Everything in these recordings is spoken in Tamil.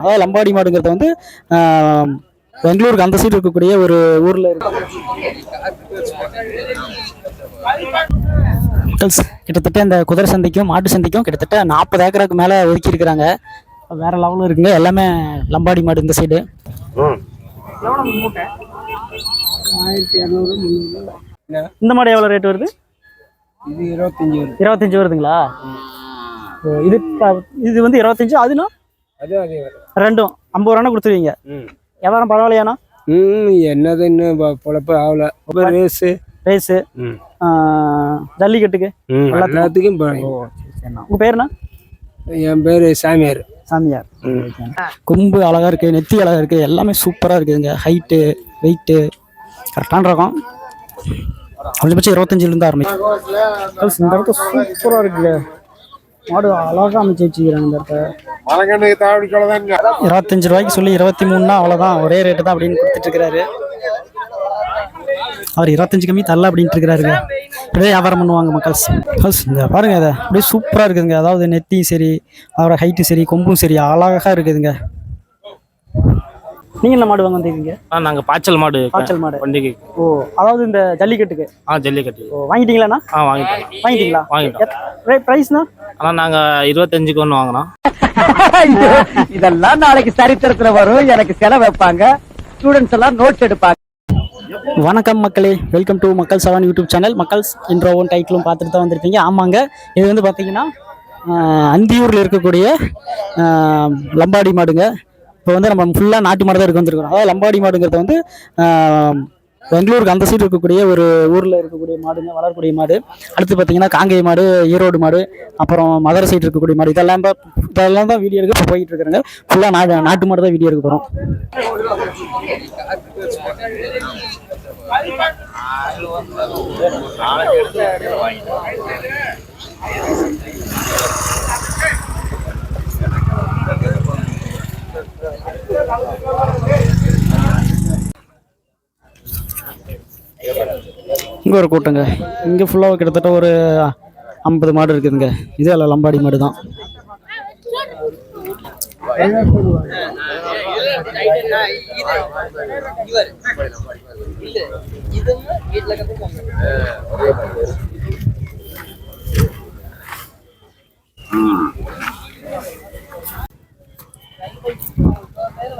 அதாவது லம்பாடி மாடுங்கிறது வந்து பெங்களூருக்கு அந்த சைடு இருக்கக்கூடிய ஒரு ஊர்ல இருக்கு. கிட்டத்தட்ட இந்த குதிரை சந்தைக்கும் மாட்டு சந்தைக்கும் கிட்டத்தட்ட நாற்பது ஏக்கருக்கு மேலே ஒதுக்கி இருக்கிறாங்க வேற லெவலில் இருக்குங்க. எல்லாமே லம்பாடி மாடு இந்த சைடு இந்த மாடு எவ்வளோ ரேட் வருது? இது இருபத்தஞ்சி வரும் இருபத்தஞ்சு வருதுங்களா? இது இது வந்து இருபத்தஞ்சு அதுனா? அது அதே வரும் ரெண்டும் ஐம்பது ரூபா கொடுத்துருவீங்க. ம். வியாபாரம் பரவாயில்லையாண்ணா? ம் என்னது இன்னும் பொழப்பு ஆகல. ரேஸு ரேஸு ஜல்லிக்கட்டுக்கு? எல்லாத்துக்கும் உங்கள் பேருண்ணா? என் பேர் சாமியார். சாமியார். ம். கொம்பு அழகா இருக்கு நெத்தி அழகா இருக்கு எல்லாமே சூப்பரா இருக்குதுங்க ஹைட்டு வெயிட்டு கரெக்டான ரகம் அதிகபட்சம் இருபத்தஞ்சுல இருந்து ஆரம்பிக்கும் இந்த இடத்த சூப்பரா இருக்குங்க. மாடு அழகா அமைச்சு வச்சுக்கிறாங்க இந்த இடத்த இருபத்தஞ்சு ரூபாய்க்கு சொல்லி இருபத்தி மூணுனா அவ்வளவுதான். ஒரே ரேட்டு தான் அப்படின்னு கொடுத்துட்டு இருக்கிறாரு. அவர் இருபத்தஞ்சு கம்மி தரல அப்படின்ட்டு இருக்கிறாருங்க அப்படியே வியாபாரம் பண்ணுவாங்க மக்கள்ஸ் மக்கள்ஸ் இந்த பாருங்க இதை. அப்படியே சூப்பராக இருக்குதுங்க. அதாவது நெத்தியும் சரி அவரோட ஹைட்டும் சரி கொம்பும் சரி அழகாக இருக்குதுங்க. நீங்கள் என்ன மாடு வாங்க வந்திருக்கீங்க? ஆ நாங்கள் பாய்ச்சல் மாடு காய்ச்சல் மாடு. பண்டிகை ஓ அதாவது இந்த ஜல்லிக்கட்டுக்கு? ஆ ஜல்லிக்கட்டு. ஓ வாங்கிட்டீங்களாண்ணா? ஆ வாங்கிட்டோம். வாங்கிட்டீங்களா? வாங்கிட்டோம். ப்ரைஸ்ண்ணா? ஆனால் நாங்கள் இருபத்தஞ்சுக்கு ஒன்று வாங்கினோம். இதெல்லாம் நாளைக்கு சரித்திரத்துல வரும். எனக்கு செலவு வைப்பாங்க. ஸ்டூடெண்ட்ஸ் எல்லாம் நோட்ஸ் எடுப்பாங்க. வணக்கம் மக்களே. வெல்கம் டு மக்கள் செவன் யூடியூப் சேனல் மக்கள்ஸ் இன்ட்ரோவும் டைட்டிலும் பார்த்துட்டு தான் வந்திருப்பீங்க ஆமாங்க. இது வந்து பார்த்தீங்கன்னா அந்தியூரில் இருக்கக்கூடிய ஆஹ், லம்பாடி மாடுங்க. இப்போ வந்து நம்ம ஃபுல்லாக நாட்டு மாடு தான் இருக்க வந்துருக்கிறோம். அதாவது லம்பாடி மாடுங்கிறது வந்து பெங்களூருக்கு அந்த சைடு இருக்கக்கூடிய ஒரு ஊரில் இருக்கக்கூடிய மாடுங்க வளரக்கூடிய மாடு. அடுத்து பார்த்தீங்கன்னா காங்கேய மாடு ஈரோடு மாடு அப்புறம் மதுரை சைடு இருக்கக்கூடிய மாடு. இதெல்லாம் தான் இதெல்லாம் தான் வீடியோ எடுக்க இப்போ போயிட்டு இருக்கிறாங்க. ஃபுல்லாக நாட்டு நாட்டு மாடு தான் வீடியோ எடுக்க போகிறோம் இங்கே ஒரு கூட்டங்க. இங்கே ஃபுல்லாக கிட்டத்தட்ட ஒரு ஐம்பது மாடு இருக்குதுங்க. இது அல்ல லம்பாடி மாடு தான்.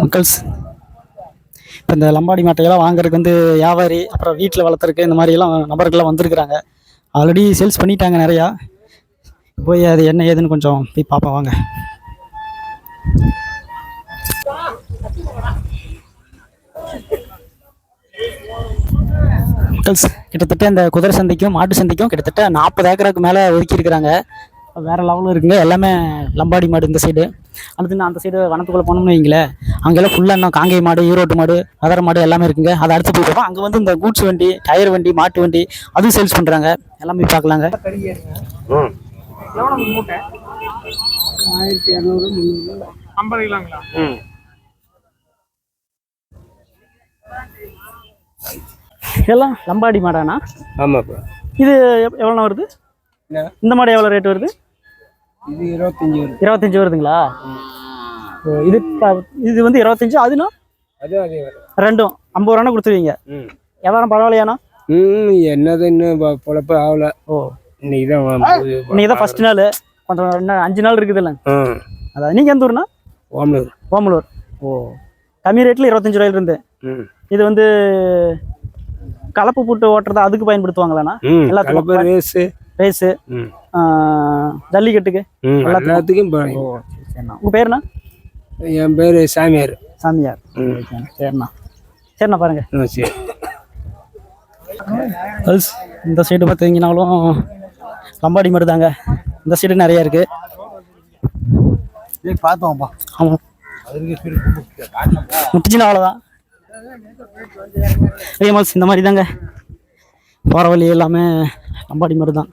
மக்கள்ஸ் இப்போ இந்த லம்பாடி மாட்டையெல்லாம் வாங்குறதுக்கு வந்து வியாபாரி அப்புறம் வீட்டில் வளர்த்துருக்கு இந்த மாதிரியெல்லாம் நபர்கள்லாம் வந்திருக்கிறாங்க. ஆல்ரெடி சேல்ஸ் பண்ணிட்டாங்க நிறையா. போய் அது என்ன ஏதுன்னு கொஞ்சம் போய் பார்ப்போம் வாங்க. மக்கள்ஸ் கிட்டத்தட்ட இந்த குதிரை சந்தைக்கும் மாட்டு சந்தைக்கும் கிட்டத்தட்ட நாற்பது ஏக்கருக்கு மேலே ஒதுக்கி இருக்கிறாங்க வேற லெவலில் இருக்குங்க எல்லாமே லம்பாடி மாடு இந்த சைடு அடுத்து நான் அந்த சைடு வனத்துக்குள்ளே போனோம்னு வைங்களேன் அங்கெல்லாம் ஃபுல்லாக இன்னும் காங்கை மாடு ஈரோட்டு மாடு மதுரை மாடு எல்லாமே இருக்குங்க. அதை அடுத்து போய் பார்ப்போம் அங்கே வந்து இந்த கூட்ஸ் வண்டி டயர் வண்டி மாட்டு வண்டி அதுவும் சேல்ஸ் பண்ணுறாங்க எல்லாமே பார்க்கலாங்க. ஆயிரத்தி இரநூறு முந்நூறு இதெல்லாம் லம்பாடி மாடாண்ணா? ஆமாப்பா. இது எவ்வளோ வருது? இந்த மாடு எவ்வளோ ரேட் வருது? இது இருபத்தஞ்சி இருபத்தஞ்சு வருதுங்களா? இது இது வந்து இருபத்தஞ்சு அதுனா? அது அதே வரும் ரெண்டும். ஐம்பது ரூபா கொடுத்துருவீங்க. வியாபாரம் பரவாயில்லையாண்ணா? ம் என்னது இன்னும் பொழப்பு ஆகல. ஓ. இன்னைக்கு தான் இன்னைக்கு தான் ஃபர்ஸ்ட் நாள். கொஞ்சம் இன்னும் அஞ்சு நாள் இருக்குதுல்ல. ம் அதான் நீங்கள் எந்த ஊர்னா ஓமலூர். ஓமலூர். ஓ. கம்மி ரேட்டில் இருபத்தஞ்சு ரூபாயிலிருந்து ம். இது வந்து கலப்பு போட்டு ஓட்டுறதா அதுக்கு பயன்படுத்துவாங்களாண்ணா? எல்லாத்துக்கும் ரேஸு. ரேஸு. ம். ஜல்லிக்கட்டுக்கு? எல்லாத்துக்கும். சரிண்ணா உங்கள் பேருண்ணா? என் பேர் சாமியார். சாமியார். ம். சரிண்ணா. சரிண்ணா பாருங்க. சரி. இந்த சைடு பார்த்தீங்கன்னாலும் லம்பாடி மாடு தாங்க இந்த சைடு நிறைய இருக்கு. பார்த்தோம்ப்பா ஆமாம் முட்டுச்சுன்னா அவ்வளோதான் மால்ஸ் இந்த மாதிரி தாங்க போகிற வழி எல்லாமே லம்பாடி மாடு தான்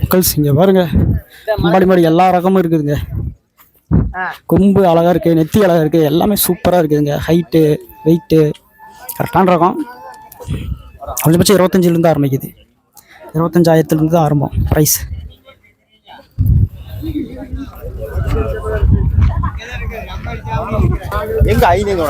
மக்கள்ஸ் இங்கே பாருங்க. லம்பாடி மாடு எல்லா ரகமும் இருக்குதுங்க. கொம்பு அழகா இருக்கு நெத்தி அழகா இருக்கு எல்லாமே சூப்பரா இருக்குதுங்க. ஹைட்டு வெயிட்டு கரெக்டான ரகம். அதிகபட்சம் இருபத்தஞ்சிலேருந்து ஆரம்பிக்குது. இருபத்தஞ்சாயிரத்துலேருந்து தான் ஆரம்பம் ப்ரைஸ் எங்க ஐநூறு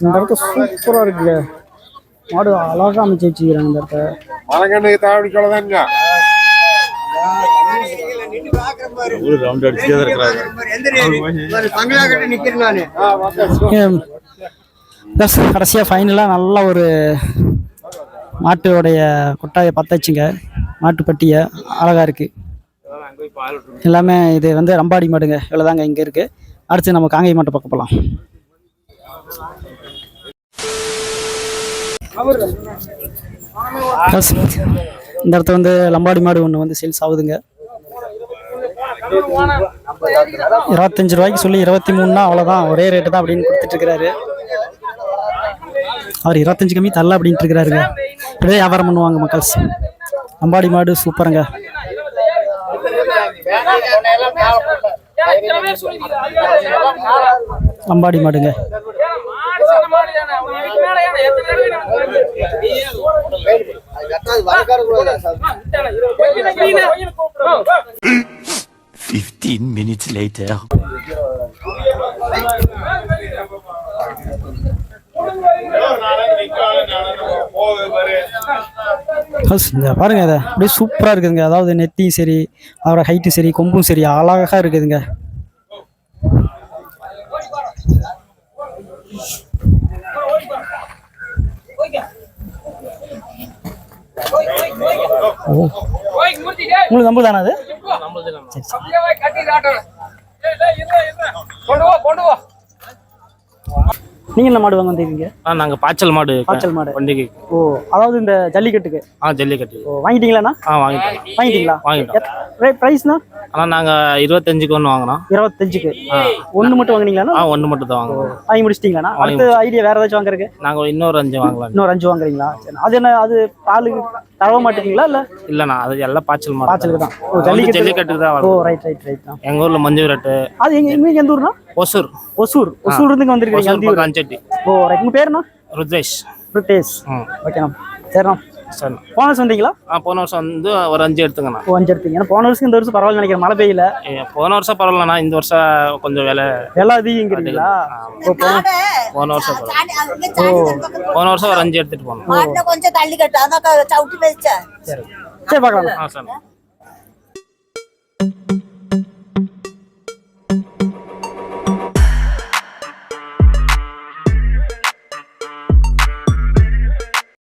இந்த இடத்த சூப்பராக இருக்குங்க மாடு அழகாக அமைச்சு வச்சுக்கிறாங்க இந்த இடத்த. மலங்கண்ணு தாவடிக்கொள்ளதாங்க ரவுண்ட் அடிச்சுட்டே தான் இருக்கிறாங்க. ப்ளஸ் கடைசியாக ஃபைனலாக நல்ல ஒரு மாட்டோடைய கொட்டாயை பத்தாச்சுங்க மாட்டுப்பட்டியை அழகாக இருக்குது எல்லாமே இது வந்து ரம்பாடி மாடுங்க. இவ்வளோதாங்க இங்கே இருக்குது அடுத்து நம்ம காங்கை மாட்டை பக்கம் போகலாம் இந்த இடத்துல வந்து லம்பாடி மாடு ஒன்று வந்து சேல்ஸ் ஆகுதுங்க. இருபத்தஞ்சு ரூபாய்க்கு சொல்லி இருபத்தி மூணுனா அவ்வளோதான் ஒரே ரேட்டு தான் அப்படின்னு கொடுத்துட்டு இருக்கிறாரு. அவர் இருபத்தஞ்சு கம்மி தரல அப்படின்ட்டு இருக்கிறாருங்க. இப்படியே வியாபாரம் பண்ணுவாங்க மக்கள். அம்பாடி மாடு சூப்பருங்க. அம்பாடி மாடுங்க. Fifteen minutes later. Plus, இந்த பாருங்க இதை அப்படியே சூப்பராக இருக்குதுங்க. அதாவது நெத்தியும் சரி அவரோட ஹைட்டும் சரி கொம்பும் சரி அழகாக இருக்குதுங்க. உங்களுக்கு நம்பர் தானே அது நீங்கள் என்ன மாடு வாங்க வந்திருக்கீங்க? ஆ நாங்கள் பாய்ச்சல் மாடு பாய்ச்சல் மாடு. பண்டிகை ஓ அதாவது இந்த ஜல்லிக்கட்டுக்கு? ஆ ஜல்லிக்கட்டு. ஓ வாங்கிட்டீங்களாண்ணா? ஆ வாங்கிட்டோம். வாங்கிட்டீங்களா? வாங்கிட்டோம். ப்ரைஸ்ண்ணா ஆனால் நாங்கள் இருபத்தஞ்சுக்கு ஒன்று வாங்கினோம் இருபத்தஞ்சுக்கு. ஒன்று மட்டும் வாங்குனீங்களாண்ணா? ஆ ஒன்று மட்டும் தான் வாங்கினோம் வாங்கி முடிச்சிட்டீங்களாண்ணா? அடுத்த ஐடியா வேற ஏதாச்சும் வாங்குறதுக்கு? நாங்கள் இன்னொரு அஞ்சு வாங்கலாம் இன்னொரு அஞ்சு வாங்குறீங்களா? அது என்ன அது பாலுக்கு தரவ மாட்டீங்களா இல்லை? இல்லைண்ணா அது எல்லாம் பாய்ச்சல் மாடு பாய்ச்சலுக்கு தான். ஓ ஜல்லிக்கட்டு. ஜல்லிக்கட்டுக்கு தான் ஓ ரைட் ரைட் ரைட் தான். எங்கள் ஊரில் மஞ்சு விரட்டு. அது எங்க எங்க எந்த ஊர்னா ஒசூர். ஒசூர். ஒசூர் இருந்து வந்திருக்கீங்க அஞ்சட்டி ஓ உங்க பேருண்ணா ருத்ரேஷ். ம் ஓகேண்ணா சரிண்ணா சரி போன வருஷம் வந்தீங்களா? ஆ போன வருஷம் வந்து ஒரு அஞ்சு எடுத்துங்கண்ணா ஓ அஞ்சு எடுத்தீங்க. போன வருஷம் இந்த வருஷம் பரவாயில்ல நினைக்கிறேன். மழை பெய்யல. போன வருஷம் பரவாயில்லண்ணா. இந்த வருஷம் கொஞ்சம் விலை எல்லாம் அதிகங்கிறீங்களா? ஓ போன போன வருஷம் பரவாயில்ல. போன வருஷம் ஒரு அஞ்சு எடுத்துட்டு போனோம். கொஞ்சம் தள்ளி கட்டு. அதான் சவுட்டி வச்சேன் சரி. சரி பார்க்கலாம். ஆ சார்.